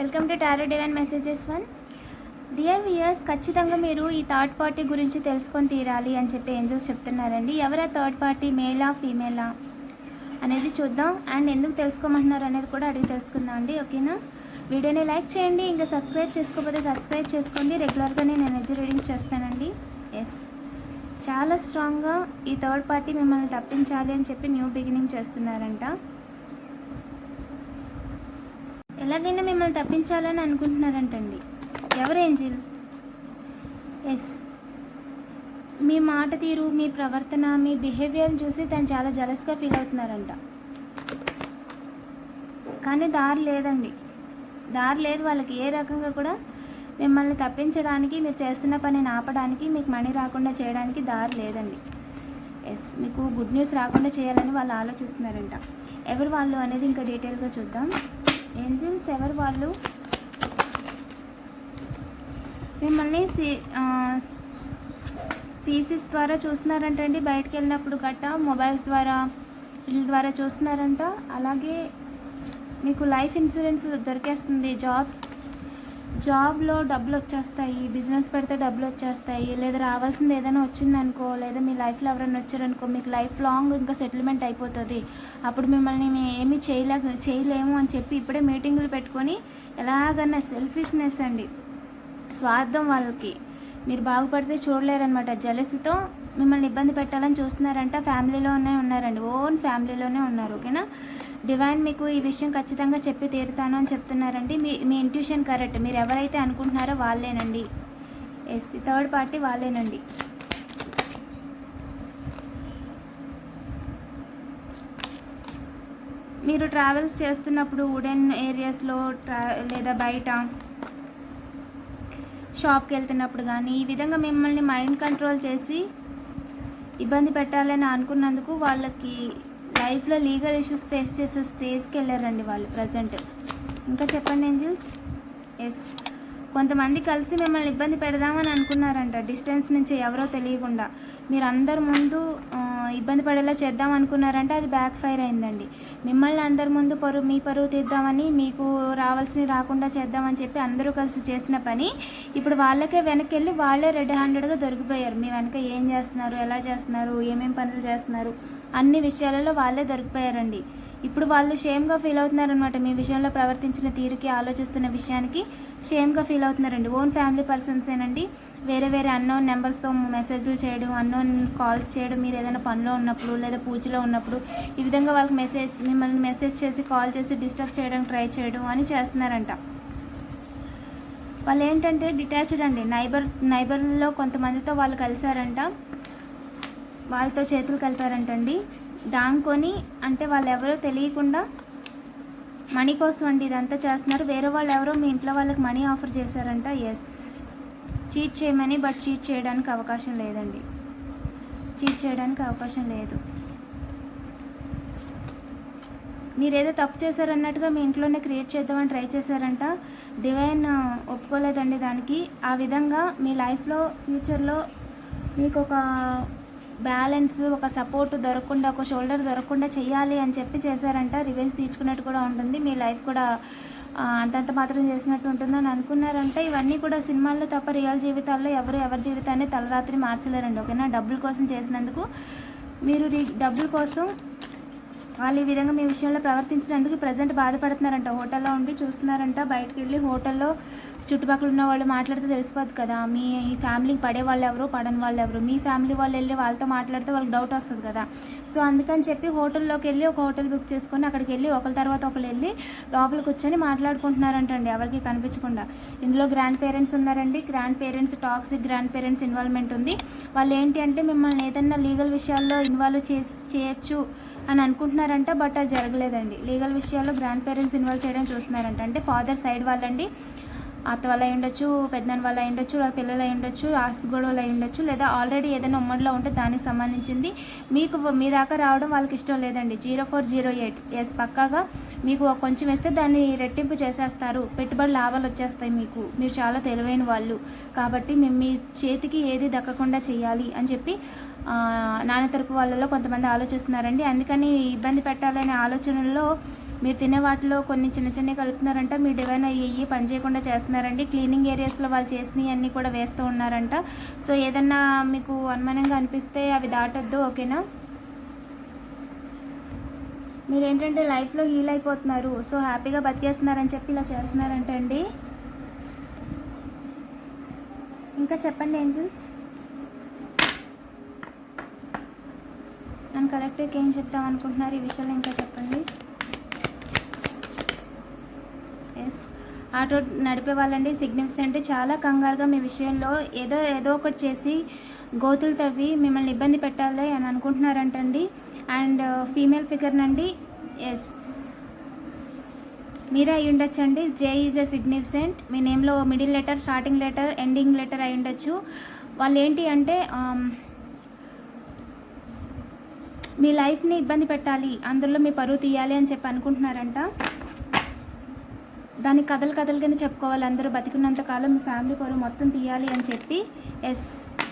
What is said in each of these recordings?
Welcome to tarot divine messages one. Dear viewers ఖచ్చితంగా మీరు ఈ థర్డ్ పార్టీ గురించి తెలుసుకొని తీరాలి అని చెప్పి ఏంజల్స్ చెప్తున్నారండి. ఎవరా థర్డ్ పార్టీ మేలా ఫీమేలా అనేది చూద్దాం. అండ్ ఎందుకు తెలుసుకోమంటున్నారు అనేది కూడా అడిగి తెలుసుకుందాం అండి ఓకేనా? వీడియోని లైక్ చేయండి ఇంకా సబ్స్క్రైబ్ చేసుకోకపోతే సబ్స్క్రైబ్ చేసుకోండి. రెగ్యులర్గా నేను ఎనర్జీ రీడింగ్స్ చేస్తానండి. ఎస్ చాలా స్ట్రాంగ్గా ఈ థర్డ్ పార్టీ మిమ్మల్ని తప్పించాలి అని చెప్పి న్యూ బిగినింగ్ చేస్తున్నారంట. ఎలాగైనా మిమ్మల్ని తప్పించాలని అనుకుంటున్నారంటండి. ఎవరు ఏంజిల్? ఎస్. మీ మాట తీరు మీ ప్రవర్తన మీ బిహేవియర్ని చూసి తను చాలా జలస్గా ఫీల్ అవుతున్నారంట. కానీ దారి లేదండి. దారి లేదు వాళ్ళకి. ఏ రకంగా కూడా మిమ్మల్ని తప్పించడానికి మీరు చేస్తున్న పనిని ఆపడానికి మీకు మనీ రాకుండా చేయడానికి దారి లేదండి. ఎస్. మీకు గుడ్ న్యూస్ రాకుండా చేయాలని వాళ్ళు ఆలోచిస్తున్నారంట. ఎవరు వాళ్ళు అనేది ఇంకా డీటెయిల్గా చూద్దాం. ఏంజిల్స్ ఎవరు వాళ్ళు? మిమ్మల్ని సీసీస్ ద్వారా చూస్తున్నారంట అండి. బయటకు వెళ్ళినప్పుడు గట్ట మొబైల్స్ ద్వారా వీళ్ళ ద్వారా చూస్తున్నారంట. అలాగే మీకు లైఫ్ ఇన్సూరెన్స్ దొరికేస్తుంది జాబ్ జాబ్లో డబ్బులు వచ్చేస్తాయి బిజినెస్ పెడితే డబ్బులు వచ్చేస్తాయి లేదా రావాల్సింది ఏదైనా వచ్చిందనుకో లేదా మీ లైఫ్లో ఎవరైనా వచ్చారనుకో మీకు లైఫ్ లాంగ్ ఇంకా సెటిల్మెంట్ అయిపోతుంది. అప్పుడు మిమ్మల్ని మేము ఏమీ చేయలే చేయలేము అని చెప్పి ఇప్పుడే మీటింగులు పెట్టుకొని ఎలాగన్నా సెల్ఫిష్నెస్ అండి. స్వార్థం వాళ్ళకి. మీరు బాగుపడితే చూడలేరనమాట జలసితో మిమ్మల్ని ఇబ్బంది పెట్టాలని చూస్తున్నారంట ఫ్యామిలీలోనే ఉన్నారండి. ఓన్ ఫ్యామిలీలోనే ఉన్నారు ఓకేనా? డివైన్ మీకు ఈ విషయం ఖచ్చితంగా చెప్పి తీరుతాను అని చెప్తున్నారండి. మీ మీ ఇంట్యూషన్ కరెక్ట్ మీరు ఎవరైతే అనుకుంటున్నారో వాళ్ళేనండి. ఎస్ థర్డ్ పార్టీ వాళ్ళేనండి. మీరు ట్రావెల్స్ చేస్తున్నప్పుడు వుడెన్ ఏరియాస్లో ట్రా లేదా బయట షాప్కి వెళ్తున్నప్పుడు కానీ ఈ విధంగా మిమ్మల్ని మైండ్ కంట్రోల్ చేసి ఇబ్బంది పెట్టాలని అనుకున్నందుకు వాళ్ళకి లైఫ్లో లీగల్ ఇష్యూస్ ఫేస్ చేసే స్టేజ్కి వెళ్ళారండి వాళ్ళు ప్రజెంట్. ఇంకా చెప్పండి ఏంజిల్స్? ఎస్ కొంతమంది కలిసి మిమ్మల్ని ఇబ్బంది పెడదామని అనుకున్నారంట. డిస్టెన్స్ నుంచి ఎవరో తెలియకుండా. మీరు అందరి ముందు ఇబ్బంది పడేలా చేద్దాం అనుకున్నారంటే అది బ్యాక్ ఫైర్ అయిందండి. మిమ్మల్ని అందరి ముందు పరువు మీ పరువు తీద్దామని మీకు రావాల్సినవి రాకుండా చేద్దామని చెప్పి అందరూ కలిసి చేసిన పని ఇప్పుడు వాళ్ళకే వెనక్కి వెళ్ళి వాళ్ళే రెడ్ హ్యాండెడ్గా దొరికిపోయారు. మీ వెనక ఏం చేస్తున్నారు ఎలా చేస్తున్నారు ఏమేమి పనులు చేస్తున్నారు అన్ని విషయాలలో వాళ్ళే దొరికిపోయారండి. ఇప్పుడు వాళ్ళు షేమ్గా ఫీల్ అవుతున్నారనమాట మీ విషయంలో ప్రవర్తించిన తీరుకి ఆలోచిస్తున్న విషయానికి షేమ్గా ఫీల్ అవుతున్నారండి. ఓన్ ఫ్యామిలీ పర్సన్సేనండి. వేరే వేరే అన్నోన్ నెంబర్స్తో మెసేజ్లు చేయడం అన్నోన్ కాల్స్ చేయడం మీరు ఏదైనా పనిలో ఉన్నప్పుడు లేదా పూజలో ఉన్నప్పుడు ఈ విధంగా వాళ్ళకి మెసేజ్ మిమ్మల్ని మెసేజ్ చేసి కాల్ చేసి డిస్టర్బ్ చేయడానికి ట్రై చేయడం అని చేస్తున్నారంట. వాళ్ళు ఏంటంటే డిటాచ్డ్ అండి. నైబర్ నైబర్లో కొంతమందితో వాళ్ళు కలిశారంట. వాళ్ళతో చేతులు కలిపారంటండి. దాంకొని అంటే వాళ్ళు ఎవరో తెలియకుండా మనీ కోసం అండి ఇదంతా చేస్తున్నారు. వేరే వాళ్ళు ఎవరో మీ ఇంట్లో వాళ్ళకి మనీ ఆఫర్ చేశారంట. ఎస్ చీట్ చేయమని బట్ చీట్ చేయడానికి అవకాశం లేదండి. చీట్ చేయడానికి అవకాశం లేదు. మీరు ఏదో తప్పు చేశారన్నట్టుగా మీ ఇంట్లోనే క్రియేట్ చేద్దామని ట్రై చేశారంట. డివైన్ ఒప్పుకోలేదండి దానికి. ఆ విధంగా మీ లైఫ్లో ఫ్యూచర్లో మీకు ఒక బ్యాలెన్స్ ఒక సపోర్ట్ దొరకకుండా ఒక షోల్డర్ దొరకకుండా చేయాలి అని చెప్పి చేశారంట. రివెంజ్ తీర్చుకున్నట్టు కూడా ఉంటుంది. మీ లైఫ్ కూడా అంతంత మాత్రం చేసినట్టు ఉంటుందని అనుకున్నారంటే. ఇవన్నీ కూడా సినిమాల్లో తప్ప రియల్ జీవితాల్లో ఎవరు ఎవరి జీవితాన్ని తలరాత్రి మార్చలేరండి. ఓకేనా? డబ్బుల కోసం చేసినందుకు మీరు డబ్బుల కోసం వాళ్ళు ఈ విధంగా మీ విషయంలో ప్రవర్తించినందుకు ప్రజెంట్ బాధపడుతున్నారంట. హోటల్లో ఉండి చూస్తున్నారంట. బయటకు వెళ్ళి హోటల్లో చుట్టుపక్కల ఉన్న వాళ్ళు మాట్లాడితే తెలిసిపోద్ది కదా. మీ ఫ్యామిలీకి పడే వాళ్ళు ఎవరు పడని వాళ్ళు ఎవరు? మీ ఫ్యామిలీ వాళ్ళు వెళ్ళి వాళ్ళతో మాట్లాడితే వాళ్ళకి డౌట్ వస్తుంది కదా. సో అందుకని చెప్పి హోటల్లోకి వెళ్ళి ఒక హోటల్ బుక్ చేసుకొని అక్కడికి వెళ్ళి ఒకరి తర్వాత ఒకరు వెళ్ళి లోపల కూర్చొని మాట్లాడుకుంటున్నారంటండి ఎవరికి కనిపించకుండా. ఇందులో గ్రాండ్ పేరెంట్స్ ఉన్నారండి. Grand parents toxic grand parents involvement ఉంది. వాళ్ళు ఏంటి అంటే మిమ్మల్ని ఏదైనా లీగల్ విషయాల్లో ఇన్వాల్వ్ చేసి చేయొచ్చు అని అనుకుంటున్నారంట బట్ అది జరగలేదండి. లీగల్ విషయాల్లో గ్రాండ్ పేరెంట్స్ ఇన్వాల్వ్ చేయడం చూస్తున్నారంట. అంటే ఫాదర్ సైడ్ వాళ్ళండి. అత్త వల్ల అయి ఉండొచ్చు పెద్దనాన్న వల్ల అయి ఉండొచ్చు పిల్లలు అయి ఉండొచ్చు ఆస్తి గొడవలు అయి ఉండొచ్చు లేదా ఆల్రెడీ ఏదైనా ఉమ్మడిలో ఉంటే దానికి సంబంధించింది. మీకు మీ దాకా రావడం వాళ్ళకి ఇష్టం లేదండి. Zero four zero eight. Yes పక్కాగా మీకు ఒక కొంచెం వేస్తే దాన్ని రెట్టింపు చేసేస్తారు. పెట్టుబడి లాభాలు వచ్చేస్తాయి మీకు. మీరు చాలా తెలివైన వాళ్ళు. కాబట్టి మేము మీ చేతికి ఏది దక్కకుండా చేయాలి అని చెప్పి నాన్న తరపు వాళ్ళలో కొంతమంది ఆలోచిస్తున్నారండి. అందుకని ఇబ్బంది పెట్టాలనే ఆలోచనలో మీరు తినే వాటిలో కొన్ని చిన్న చిన్నవి కలుపుతున్నారంట. మీ డివైన్ అయ్యి పని చేయకుండా చేస్తున్నారండి. క్లీనింగ్ ఏరియాస్లో వాళ్ళు చేసినవి అన్నీ కూడా వేస్తూ ఉన్నారంట. సో ఏదన్నా మీకు అనుమానంగా అనిపిస్తే అవి దాటొద్దు ఓకేనా? మీరు ఏంటంటే లైఫ్లో హీల్ అయిపోతున్నారు. సో హ్యాపీగా బతికేస్తున్నారని చెప్పి ఇలా చేస్తున్నారంట అండి. ఇంకా చెప్పండి ఏంజల్స్? నన్ను కలెక్టివ్కి ఏం చెప్తాం అనుకుంటున్నారు? ఈ విషయాలు ఇంకా చెప్పండి. ఎస్ ఆటో నడిపే వాళ్ళండి. సిగ్నిఫికెంట్ చాలా కంగారుగా మీ విషయంలో ఏదో ఏదో ఒకటి చేసి గోతులు తవ్వి మిమ్మల్ని ఇబ్బంది పెట్టాలి అని అనుకుంటున్నారంటండి. అండ్ ఫీమేల్ ఫిగర్ నండి. ఎస్ మీరే అయి ఉండొచ్చండి. జే ఈజ్ ఎ సిగ్నిఫికెంట్ మీ నేమ్లో middle letter starting letter ending letter అయి ఉండొచ్చు. వాళ్ళు ఏంటి అంటే um, మీ లైఫ్ని ఇబ్బంది పెట్టాలి. అందులో మీ పరువు తీయాలి అని చెప్పి అనుకుంటున్నారంట. దాన్ని కథలు కథలు కింద చెప్పుకోవాలి. అందరూ బతికున్నంత కాలం మీ ఫ్యామిలీ పొరు మొత్తం తీయాలి అని చెప్పి yes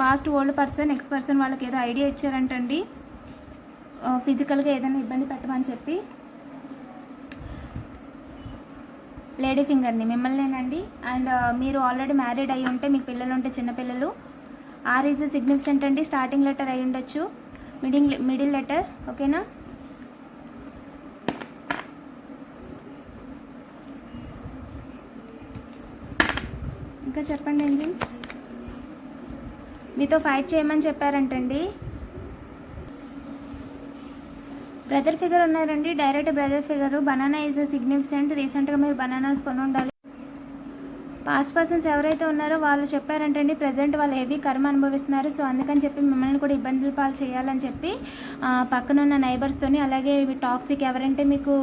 past old person ex person వాళ్ళకి ఏదో ఐడియా ఇచ్చారంటండి. ఫిజికల్గా ఏదైనా ఇబ్బంది పెట్టమని చెప్పి లేడీ ఫింగర్ని మిమ్మల్నేనండి. అండ్ మీరు ఆల్రెడీ మ్యారీడ్ అయి ఉంటే మీకు పిల్లలు ఉంటే చిన్నపిల్లలు ఆర్ ఈజ్ సిగ్నిఫికెంట్ అండి స్టార్టింగ్ లెటర్ అయి ఉండొచ్చు. మిడిల్ మిడిల్ లెటర్ ఓకేనా ఇంకా చెప్పండి ఎంజిన్స్ మీతో ఫైట్ చేయమని చెప్పారంటండి. బ్రదర్ ఫిగర్ ఉన్నారండి. Direct brother figure. Banana is significant. రీసెంట్గా మీరు బనానాస్ కొని ఉండాలి పాస్ట్ పర్సన్స్ ఎవరైతే ఉన్నారో వాళ్ళు చెప్పారంటండి ప్రజెంట్ వాళ్ళు హెవీ కర్మ అనుభవిస్తున్నారు. సో అందుకని చెప్పి మిమ్మల్ని కూడా ఇబ్బందులు పాలు చేయాలని చెప్పి పక్కనున్న నైబర్స్తోని అలాగే టాక్సిక్ ఎవరంటే మీకు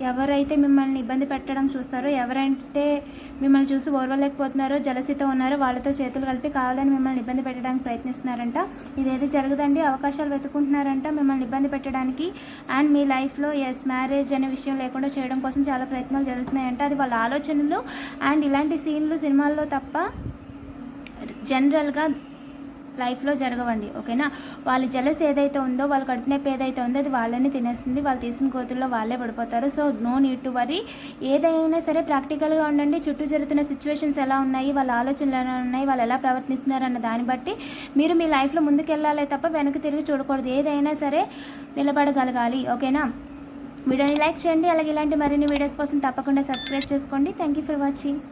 ఎవరైతే మిమ్మల్ని ఇబ్బంది పెట్టడం చూస్తారో ఎవరంటే మిమ్మల్ని చూసి ఓర్వలేకపోతున్నారో జలసితో ఉన్నారో వాళ్ళతో చేతులు కలిపి కావాలని మిమ్మల్ని ఇబ్బంది పెట్టడానికి ప్రయత్నిస్తున్నారంట. ఇదేది జరగదండి. అవకాశాలు వెతుకుంటున్నారంట మిమ్మల్ని ఇబ్బంది పెట్టడానికి. అండ్ మీ లైఫ్లో ఎస్ మ్యారేజ్ అనే విషయం లేకుండా చేయడం కోసం చాలా ప్రయత్నాలు జరుగుతున్నాయంట. అది వాళ్ళ ఆలోచనలు. అండ్ ఇలాంటి సీన్లు సినిమాల్లో తప్ప జనరల్గా లైఫ్లో జరగవండి ఓకేనా? వాళ్ళ జలస్ ఏదైతే ఉందో వాళ్ళ కడుపు నొప్పి ఏదైతే ఉందో అది వాళ్ళని తినేస్తుంది. వాళ్ళు తీసిన కోతుల్లో వాళ్ళే పడిపోతారు. So no need to worry ఏదైనా సరే ప్రాక్టికల్గా ఉండండి. చుట్టూ జరుగుతున్న సిచ్యువేషన్స్ ఎలా ఉన్నాయి? వాళ్ళ ఆలోచనలు ఎలా ఉన్నాయి? వాళ్ళు ఎలా ప్రవర్తిస్తున్నారు అన్న దాన్ని బట్టి మీరు మీ లైఫ్లో ముందుకెళ్ళాలి తప్ప వెనక్కి తిరిగి చూడకూడదు. ఏదైనా సరే నిలబడగలగాలి ఓకేనా? వీడియోని లైక్ చేయండి. అలాగే ఇలాంటి మరిన్ని వీడియోస్ కోసం తప్పకుండా సబ్స్క్రైబ్ చేసుకోండి. Thank you for watching